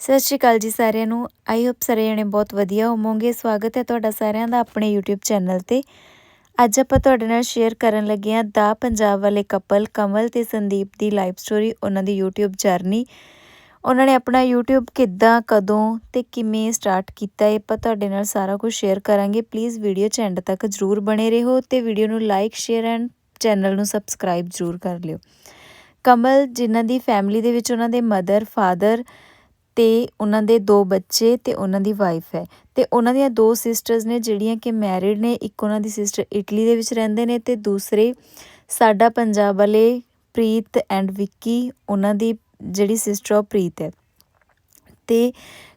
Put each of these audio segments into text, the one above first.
ਸਤਿ ਸ਼੍ਰੀ ਅਕਾਲ ਜੀ ਸਾਰਿਆਂ ਨੂੰ। ਆਈ ਹੋਪ ਸਾਰੇ ਜਣੇ ਬਹੁਤ ਵਧੀਆ ਹੋਵੋਗੇ। ਸਵਾਗਤ ਹੈ ਤੁਹਾਡਾ ਸਾਰਿਆਂ ਦਾ ਆਪਣੇ YouTube ਚੈਨਲ ਤੇ। ਅੱਜ ਆਪਾਂ ਤੁਹਾਡੇ ਨਾਲ ਸ਼ੇਅਰ ਕਰਨ ਲੱਗੇ ਹਾਂ ਦਾ ਪੰਜਾਬ ਵਾਲੇ ਕਪਲ ਕਮਲ ਤੇ ਸੰਦੀਪ ਦੀ ਲਾਈਫ ਸਟੋਰੀ ਉਹਨਾਂ ਦੀ YouTube ਜਰਨੀ ਉਹਨਾਂ ਨੇ ਆਪਣਾ YouTube ਕਿੱਦਾਂ, ਕਦੋਂ ਤੇ ਕਿਵੇਂ ਸਟਾਰਟ ਕੀਤਾ ਇਹ ਆਪਾਂ ਤੁਹਾਡੇ ਨਾਲ ਸਾਰਾ ਕੁਝ ਸ਼ੇਅਰ ਕਰਾਂਗੇ। ਪਲੀਜ਼ ਵੀਡੀਓ ਚ ਐਂਡ ਤੱਕ ਜਰੂਰ ਬਣੇ ਰਹੋ ਤੇ ਵੀਡੀਓ ਨੂੰ ਲਾਈਕ ਸ਼ੇਅਰ ਐਂਡ ਚੈਨਲ ਨੂੰ ਸਬਸਕ੍ਰਾਈਬ ਜਰੂਰ ਕਰ ਲਿਓ। ਕਮਲ, ਜਿਨ੍ਹਾਂ ਦੀ ਫੈਮਿਲੀ ਦੇ ਵਿੱਚ ਉਹਨਾਂ ਦੇ ਮਦਰ ਫਾਦਰ ਤੇ ਉਹਨਾਂ ਦੇ ਦੋ ਬੱਚੇ ਤੇ ਉਹਨਾਂ ਦੀ ਵਾਈਫ ਹੈ। ਤੇ ਉਹਨਾਂ ਦੀਆਂ ਦੋ ਸਿਸਟਰਸ ਨੇ, ਜਿਹੜੀਆਂ ਕਿ ਮੈਰਿਡ ਨੇ, ਇੱਕ ਉਹਨਾਂ ਦੀ ਸਿਸਟਰ ਇਟਲੀ ਦੇ ਵਿੱਚ ਰਹਿੰਦੇ ਨੇ ਤੇ ਦੂਸਰੇ ਸਾਡਾ ਪੰਜਾਬ ਵਾਲੇ ਪ੍ਰੀਤ ਐਂਡ ਵਿੱਕੀ, ਉਹਨਾਂ ਦੀ ਜਿਹੜੀ ਸਿਸਟਰ ਆ ਪ੍ਰੀਤ ਹੈ। ਤੇ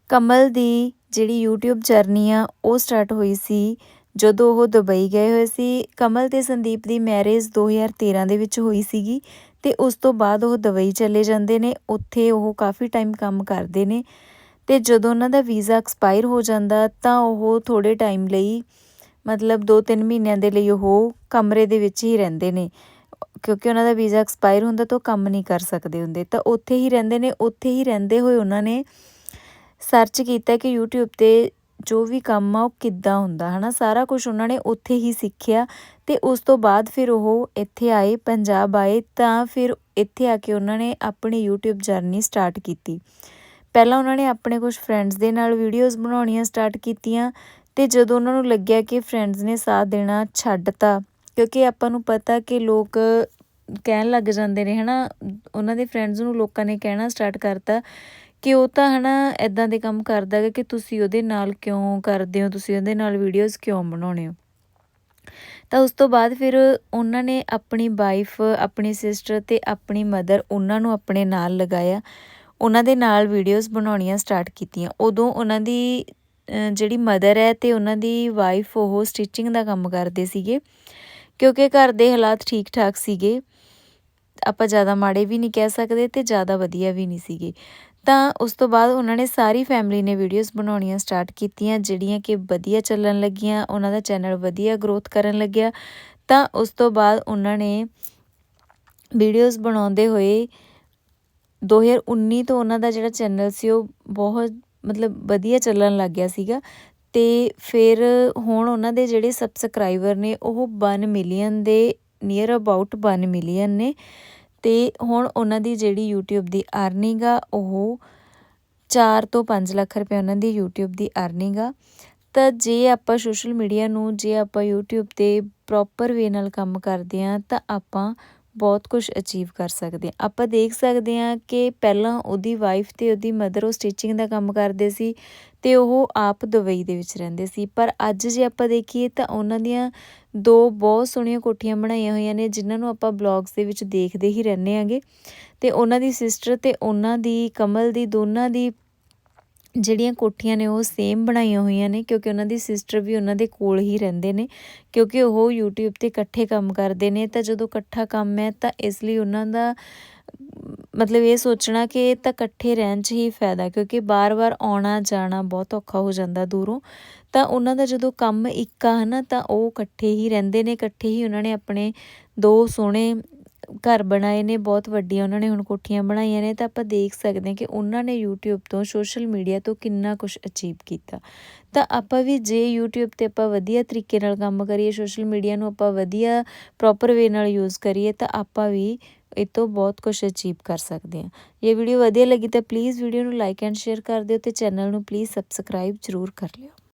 ਕਮਲ ਦੀ ਜਿਹੜੀ YouTube ਜਰਨੀ ਆ, ਉਹ ਸਟਾਰਟ ਹੋਈ ਸੀ ਜਦੋਂ ਉਹ ਦੁਬਈ ਗਏ ਹੋਏ ਸੀ। ਕਮਲ ਤੇ ਸੰਦੀਪ ਦੀ ਮੈਰਿਜ 2013 ਦੇ ਵਿੱਚ ਹੋਈ ਸੀਗੀ। ਤੇ ਉਸ ਤੋਂ ਬਾਅਦ ਉਹ ਦੁਬਈ ਚਲੇ ਜਾਂਦੇ ਨੇ, ਉੱਥੇ ਉਹ ਕਾਫੀ ਟਾਈਮ ਕੰਮ ਕਰਦੇ ਨੇ ਤੇ ਜਦੋਂ ਉਹਨਾਂ ਦਾ ਵੀਜ਼ਾ ਐਕਸਪਾਇਰ ਹੋ ਜਾਂਦਾ ਤਾਂ ਉਹ ਥੋੜੇ ਟਾਈਮ ਲਈ ਮਤਲਬ 2-3 ਮਹੀਨਿਆਂ ਦੇ ਲਈ ਉਹ ਕਮਰੇ ਦੇ ਵਿੱਚ ਹੀ ਰਹਿੰਦੇ ਨੇ। ਕਿਉਂਕਿ ਉਹਨਾਂ ਦਾ ਵੀਜ਼ਾ ਐਕਸਪਾਇਰ ਹੁੰਦਾ ਤਾਂ ਉਹ ਕੰਮ ਨਹੀਂ ਕਰ ਸਕਦੇ ਹੁੰਦੇ। ਤਾਂ ਉੱਥੇ ਹੀ ਰਹਿੰਦੇ ਨੇ, ਉੱਥੇ ਹੀ ਰਹਿੰਦੇ ਹੋਏ ਉਹਨਾਂ ਨੇ ਸਰਚ ਕੀਤਾ ਕਿ YouTube ਤੇ ਜੋ ਵੀ ਕੰਮ ਆ, ਉਹ ਕਿੱਦਾਂ ਹੁੰਦਾ ਹੈ ਨਾ ਸਾਰਾ ਕੁਝ ਉਹਨਾਂ ਨੇ ਉੱਥੇ ਹੀ ਸਿੱਖਿਆ ਅਤੇ ਉਸ ਤੋਂ ਬਾਅਦ ਫਿਰ ਉਹ ਇੱਥੇ ਆਏ, ਪੰਜਾਬ ਆਏ, ਤਾਂ ਫਿਰ ਇੱਥੇ ਆ ਕੇ ਉਹਨਾਂ ਨੇ ਆਪਣੀ ਯੂਟਿਊਬ ਜਰਨੀ ਸਟਾਰਟ ਕੀਤੀ। ਪਹਿਲਾਂ ਉਹਨਾਂ ਨੇ ਆਪਣੇ ਕੁਝ ਫਰੈਂਡਸ ਦੇ ਨਾਲ ਵੀਡੀਓਜ਼ ਬਣਾਉਣੀਆਂ ਸਟਾਰਟ ਕੀਤੀਆਂ ਅਤੇ ਜਦੋਂ ਉਹਨਾਂ ਨੂੰ ਲੱਗਿਆ ਕਿ ਫਰੈਂਡਸ ਨੇ ਸਾਥ ਦੇਣਾ ਛੱਡਤਾ, ਕਿਉਂਕਿ ਆਪਾਂ ਨੂੰ ਪਤਾ ਕਿ ਲੋਕ ਕਹਿਣ ਲੱਗ ਜਾਂਦੇ ਨੇ, ਹਨਾ? ਉਹਨਾਂ ਦੇ ਫਰੈਂਡਸ ਨੂੰ ਲੋਕਾਂ ਨੇ ਕਹਿਣਾ ਸਟਾਰਟ ਕਰਤਾ। ਕਿ ਉਹ ਤਾਂ ਹਨਾ ਇਦਾਂ ਦੇ ਕੰਮ ਕਰਦਾ ਹੈ ਕਿ ਤੁਸੀਂ ਉਹਦੇ ਨਾਲ ਕਿਉਂ ਕਰਦੇ ਹੋ, ਤੁਸੀਂ ਉਹਦੇ ਨਾਲ ਵੀਡੀਓਜ਼ ਕਿਉਂ ਬਣਾਉਣੇ ਹੋ? ਤਾਂ ਉਸ ਤੋਂ ਬਾਅਦ ਫਿਰ ਉਹਨਾਂ ਨੇ ਆਪਣੀ ਵਾਈਫ ਆਪਣੀ ਸਿਸਟਰ ਤੇ ਆਪਣੀ ਮਦਰ ਉਹਨਾਂ ਨੂੰ ਆਪਣੇ ਨਾਲ ਲਗਾਇਆ। ਉਹਨਾਂ ਦੇ ਨਾਲ ਵੀਡੀਓਜ਼ ਬਣਾਉਣੀਆਂ ਸਟਾਰਟ ਕੀਤੀਆਂ। ਉਦੋਂ ਉਹਨਾਂ ਦੀ ਜਿਹੜੀ ਮਦਰ ਹੈ ਤੇ ਉਹਨਾਂ ਦੀ ਵਾਈਫ ਉਹ ਸਟਿਚਿੰਗ ਦਾ ਕੰਮ ਕਰਦੇ ਸੀਗੇ। ਕਿਉਂਕਿ ਘਰ ਦੇ ਹਾਲਾਤ ਠੀਕ ਠਾਕ ਸੀਗੇ। ਆਪਾਂ ਜ਼ਿਆਦਾ ਮਾੜੇ ਵੀ ਨਹੀਂ ਕਹਿ ਸਕਦੇ ਤੇ ਜ਼ਿਆਦਾ ਵਧੀਆ ਵੀ ਨਹੀਂ ਸੀਗੇ। ਤਾਂ ਉਸ ਤੋਂ ਬਾਅਦ ਉਹਨਾਂ ਨੇ ਸਾਰੀ ਫੈਮਿਲੀ ਨੇ ਵੀਡੀਓਜ਼ ਬਣਾਉਣੀਆਂ ਸਟਾਰਟ ਕੀਤੀਆਂ, ਜਿਹੜੀਆਂ ਕਿ ਵਧੀਆ ਚੱਲਣ ਲੱਗੀਆਂ, ਉਹਨਾਂ ਦਾ ਚੈਨਲ ਵਧੀਆ ਗਰੋਥ ਕਰਨ ਲੱਗਿਆ। ਤਾਂ ਉਸ ਤੋਂ ਬਾਅਦ ਉਹਨਾਂ ਨੇ ਵੀਡੀਓਜ਼ ਬਣਾਉਂਦੇ ਹੋਏ 2019 ਤੋਂ ਉਹਨਾਂ ਦਾ ਜਿਹੜਾ ਚੈਨਲ ਸੀ, ਉਹ ਬਹੁਤ ਮਤਲਬ ਵਧੀਆ ਚੱਲਣ ਲੱਗ ਗਿਆ ਸੀਗਾ। ਤੇ ਫਿਰ ਹੁਣ ਉਹਨਾਂ ਦੇ ਜਿਹੜੇ ਸਬਸਕ੍ਰਾਈਬਰ ਨੇ, ਉਹ 1 ਮਿਲੀਅਨ ਦੇ ਨੀਅਰ ਅਬਾਊਟ 1 ਮਿਲੀਅਨ ਨੇ। ਤੇ ਹੁਣ ਉਹਨਾਂ ਦੀ ਜਿਹੜੀ YouTube ਦੀ ਅਰਨਿੰਗ ਆ, ਉਹ 4 ਤੋਂ 5 ਲੱਖ ਰੁਪਏ ਉਹਨਾਂ ਦੀ YouTube ਦੀ ਅਰਨਿੰਗ ਆ। ਤਾਂ ਜੇ ਆਪਾਂ ਸੋਸ਼ਲ ਮੀਡੀਆ ਨੂੰ, ਜੇ ਆਪਾਂ YouTube ਤੇ ਪ੍ਰੋਪਰ ਵੇ ਨਾਲ ਕੰਮ ਕਰਦੇ ਆ, ਤਾਂ ਆਪਾਂ ਬਹੁਤ ਕੁਝ ਅਚੀਵ ਕਰ ਸਕਦੇ ਆ ਆਪਾਂ ਦੇਖ ਸਕਦੇ ਆ ਕਿ ਪਹਿਲਾਂ ਉਹਦੀ ਵਾਈਫ ਤੇ ਉਹਦੀ ਮਦਰ ਉਹ ਸਟਿਚਿੰਗ ਦਾ ਕੰਮ ਕਰਦੇ ਸੀ ਤੇ ਉਹ ਆਪ ਦੁਬਈ ਦੇ ਵਿੱਚ ਰਹਿੰਦੇ ਸੀ। ਪਰ ਅੱਜ ਜੇ ਆਪਾਂ ਦੇਖੀਏ ਤਾਂ ਉਹਨਾਂ ਦੀਆਂ ਦੋ ਬਹੁਤ ਸੋਹਣੀਆਂ ਕੋਠੀਆਂ ਬਣਾਈਆਂ ਹੋਈਆਂ ਨੇ, ਜਿਨ੍ਹਾਂ ਨੂੰ ਆਪਾਂ ਬਲੌਗਸ ਦੇ ਵਿੱਚ ਦੇਖਦੇ ਹੀ ਰਹਿੰਦੇ ਆਂਗੇ ਤੇ ਉਹਨਾਂ ਦੀ ਸਿਸਟਰ ਤੇ ਉਹਨਾਂ ਦੀ ਕਮਲ ਦੀ ਦੋਨਾਂ ਦੀ ਜਿਹੜੀਆਂ ਕੋਠੀਆਂ ਨੇ ਉਹ ਸੇਮ ਬਣਾਈਆਂ ਹੋਈਆਂ ਨੇ, ਕਿਉਂਕਿ ਉਹਨਾਂ ਦੀ ਸਿਸਟਰ ਵੀ ਉਹਨਾਂ ਦੇ ਕੋਲ ਹੀ ਰਹਿੰਦੇ ਨੇ, ਕਿਉਂਕਿ ਉਹ YouTube ਤੇ ਇਕੱਠੇ ਕੰਮ ਕਰਦੇ ਨੇ, ਤਾਂ ਜਦੋਂ ਇਕੱਠਾ ਕੰਮ ਹੈ ਤਾਂ ਇਸ ਲਈ ਉਹਨਾਂ ਦਾ, ਮਤਲਬ ਇਹ ਸੋਚਣਾ ਕਿ ਇਹ ਤਾਂ ਇਕੱਠੇ ਰਹਿਣ 'ਚ ਹੀ ਫਾਇਦਾ, ਕਿਉਂਕਿ ਬਾਰ-ਬਾਰ ਆਉਣਾ, ਜਾਣਾ ਬਹੁਤ ਔਖਾ ਹੋ ਜਾਂਦਾ ਦੂਰੋਂ, ਤਾਂ ਉਹਨਾਂ ਦਾ ਜਦੋਂ ਕੰਮ ਇੱਕ ਆ ਹਨਾ, ਤਾਂ ਉਹ ਇਕੱਠੇ ਹੀ ਰਹਿੰਦੇ ਨੇ, ਇਕੱਠੇ ਹੀ ਉਹਨਾਂ ਨੇ ਆਪਣੇ ਦੋ ਸੋਹਣੇ ਘਰ ਬਣਾਏ ਨੇ, ਬਹੁਤ ਵੱਡੀਆਂ ਉਹਨਾਂ ਨੇ ਹੁਣ ਕੋਠੀਆਂ ਬਣਾਈਆਂ ਨੇ, ਤਾਂ ਆਪਾਂ ਦੇਖ ਸਕਦੇ ਹਾਂ ਕਿ ਉਹਨਾਂ ਨੇ YouTube ਤੋਂ ਸੋਸ਼ਲ ਮੀਡੀਆ ਤੋਂ ਕਿੰਨਾ ਕੁਝ ਅਚੀਵ ਕੀਤਾ। ਤਾਂ ਆਪਾਂ ਵੀ ਜੇ YouTube ਤੇ ਆਪਾਂ ਵਧੀਆ ਤਰੀਕੇ ਨਾਲ ਕੰਮ ਕਰੀਏ ਸੋਸ਼ਲ ਮੀਡੀਆ ਨੂੰ ਆਪਾਂ ਵਧੀਆ ਪ੍ਰੋਪਰ ਵੇ ਨਾਲ ਯੂਜ਼ ਕਰੀਏ, ਤਾਂ ਆਪਾਂ ਵੀ ਇਹ ਤੋਂ ਬਹੁਤ ਕੁਝ ਅਚੀਵ ਕਰ ਸਕਦੇ ਹਾਂ। ਇਹ ਵੀਡੀਓ ਵਧੀਆ ਲੱਗੀ ਤਾਂ ਪਲੀਜ਼ ਵੀਡੀਓ ਨੂੰ ਲਾਈਕ ਐਂਡ ਸ਼ੇਅਰ ਕਰ ਦਿਓ ਤੇ ਚੈਨਲ ਨੂੰ ਪਲੀਜ਼ ਸਬਸਕ੍ਰਾਈਬ ਜ਼ਰੂਰ ਕਰ ਲਿਓ।